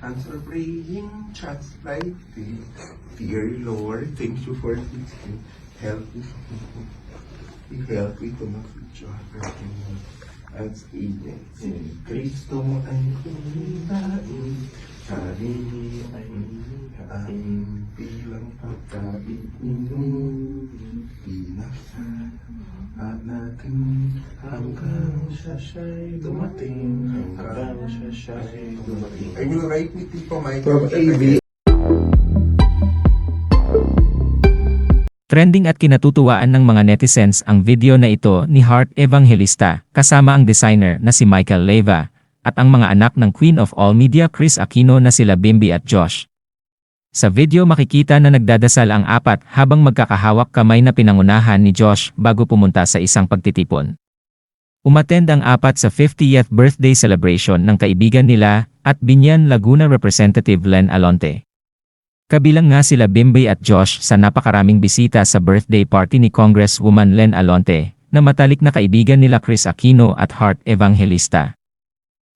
Answer praying chats like this. Dear Lord, thank you for this. Help me. Help me to mag-future. As in, in Kristo ay kumitain, sarili ay kain, bilang pagkain inumin, pinasa at natin hanggang siya siya'y dumating, hanggang siya siya'y dumating. I will write with Tito Michael. From AV. Trending at kinatutuwaan ng mga netizens ang video na ito ni Heart Evangelista kasama ang designer na si Michael Leva at ang mga anak ng Queen of All Media Chris Aquino na sila Bimbi at Josh. Sa video makikita na nagdadasal ang apat habang magkakahawak kamay na pinangunahan ni Josh bago pumunta sa isang pagtitipon. Umatend ang apat sa 50th birthday celebration ng kaibigan nila at Binyan Laguna Representative Len Alonte. Kabilang nga sila Bimby at Josh sa napakaraming bisita sa birthday party ni Congresswoman Len Alonte, na matalik na kaibigan nila Chris Aquino at Heart Evangelista.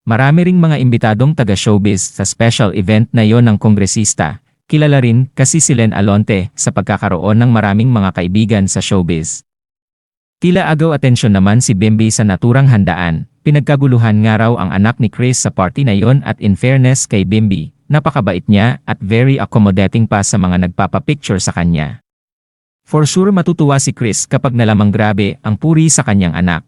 Marami ring mga imbitadong taga-showbiz sa special event na yon ng kongresista, kilala rin kasi si Len Alonte sa pagkakaroon ng maraming mga kaibigan sa showbiz. Tila agaw atensyon naman si Bimby sa naturang handaan, pinagkaguluhan nga raw ang anak ni Chris sa party na yon at in fairness kay Bimby, napakabait niya at very accommodating pa sa mga nagpapapicture sa kanya. For sure matutuwa si Chris kapag nalamang grabe ang puri sa kanyang anak.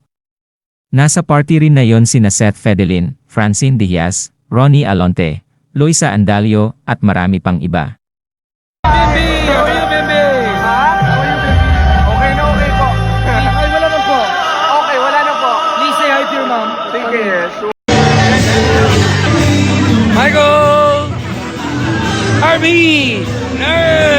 Nasa party rin na yon sina Seth Fedelin, Francine Diaz, Ronnie Alonte, Loisa Andalio at marami pang iba. Bimbi! Michael! Harvey! Nerd!